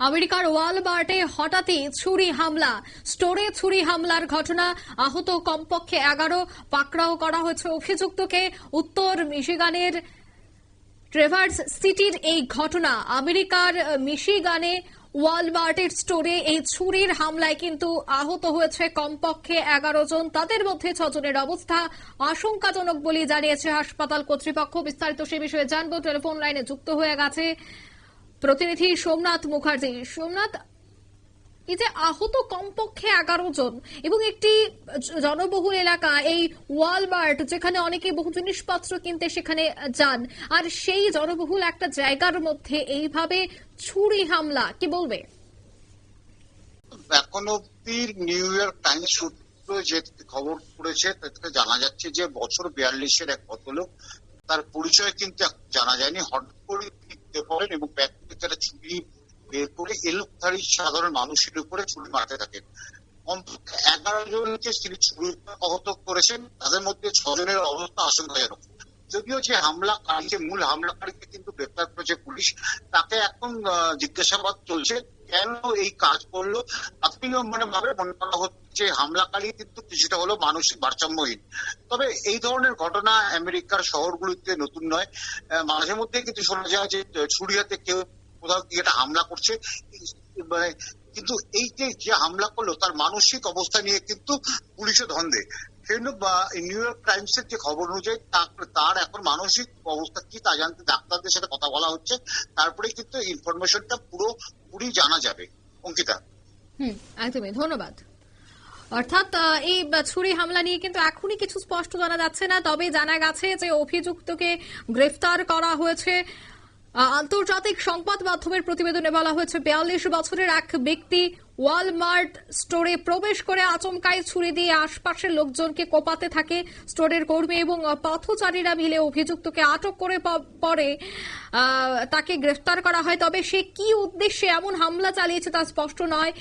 আমেরিকার ওয়ালমার্টে হঠাৎই ছুরি হামলা। স্টোরে ছুরি হামলার ঘটনা আহত কমপক্ষে এগারো। পাকড়াও করা হয়েছে অভিযুক্তকে। উত্তর মিশিগানের ট্রেভার্স সিটির এই ঘটনা। আমেরিকার মিশিগানে ওয়ালমার্টের স্টোরে এই ছুরির হামলায় কিন্তু আহত হয়েছে কমপক্ষে এগারো জন। তাদের মধ্যে ছজনের অবস্থা আশঙ্কাজনক বলে জানিয়েছে হাসপাতাল কর্তৃপক্ষ। বিস্তারিত সে বিষয়ে জানব। টেলিফোন লাইনে যুক্ত হয়ে গেছে প্রতিনিধি সোমনাথ মুখার্জি। সোমনাথ, এই যে আহত কমপক্ষে এগারো জন এবং একটি জনবহুল এলাকা, এই ওয়ালমার্ট যেখানে অনেকে বহু জিনিসপত্র কিনতে সেখানে যান, আর সেই জনবহুল একটা জায়গার মধ্যে এইভাবে ছুরি হামলা, কি বলবে? এখন অব্দি নিউ ইয়র্ক টাইমস সূত্র যে খবর পড়েছে, তাতে জানা যাচ্ছে যে বছর বিয়াল্লিশের এক ভদ্রলোক, তার পরিচয় কিন্তু জানা যায়নি। হঠাৎ করে দেখতে পড়েন এবং ব্যাগ তারা ছুরি বের করে এলোকধারী সাধারণ মানুষের উপরে ছুরি মারতে থাকেন। অন্তত এগারো জনকে তিনি ছুরি আহত করেছেন, তাদের মধ্যে ছজনের অবস্থা আশঙ্কাজনক। যদিও যে হামলাকারী, যে মূল হামলাকারীকে কিন্তু গ্রেপ্তার করেছে পুলিশ, তাকে এখন জিজ্ঞাসাবাদ চলছে। কেন এই কাজ করল? মানে ভাবে মনে করা হচ্ছে হামলাকারী কিন্তু কিছুটা হলো মানসিক ভারসাম্যহীন। তবে এই ধরনের ঘটনা আমেরিকার শহরগুলিতে নতুন নয়। মাঝে মধ্যে কিন্তু শোনা যায় যে সুরিয়াতে কেউ কোথাও গিয়ে হামলা করছে। মানে কিন্তু এই যে হামলা করল, তার মানসিক অবস্থা নিয়ে কিন্তু পুলিশও ধন্দে। বা- নিউ ইয়র্ক টাইমস এর যে খবর অনুযায়ী তার এখন মানসিক অবস্থা কি তা জানতে, ডাক্তারদের সাথে কথা বলা হচ্ছে। তারপরে কিন্তু ইনফরমেশনটা পুরো পুরি জানা যাবে। অঙ্কিতা? হুম, একদমই। ধন্যবাদ। অর্থাৎ এই ছুরি হামলা নিয়ে কিন্তু এখনই কিছু স্পষ্ট জানা যাচ্ছে না। তবে জানা গেছে যে অভিযুক্তকে গ্রেফতার করা হয়েছে। আন্তর্জাতিক সংবাদ মাধ্যমের প্রতিবেদনে বলা হয়েছে, বিয়াল্লিশ বছরের এক ব্যক্তি ওয়ালমার্ট স্টোরে প্রবেশ করে আচমকায় ছুরি দিয়ে আশপাশের লোকজনকে কোপাতে থাকে। স্টোরের কর্মী এবং পথচারীরা মিলে অভিযুক্তকে আটক করে পরে তাকে গ্রেফতার করা হয়। তবে সে কি উদ্দেশ্যে এমন হামলা চালিয়েছে তা স্পষ্ট নয়।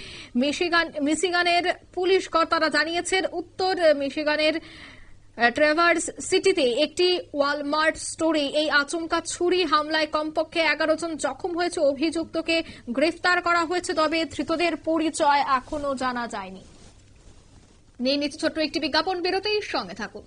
মিশিগান, মিশিগানের পুলিশ কর্তারা জানিয়েছেন, উত্তর মিশিগানের ট্রেভার্স সিটিতে একটি ওয়ালমার্ট স্টোরে এই আচমকা ছুরি হামলায় কমপক্ষে এগারো জন জখম হয়েছে। অভিযুক্তকে গ্রেফতার করা হয়েছে, তবে ধৃতদের পরিচয় এখনও জানা যায়নি। নিয়ে নিচ্ছে ছোট্ট একটি বিজ্ঞাপন বেরোতেই সঙ্গে থাকুন।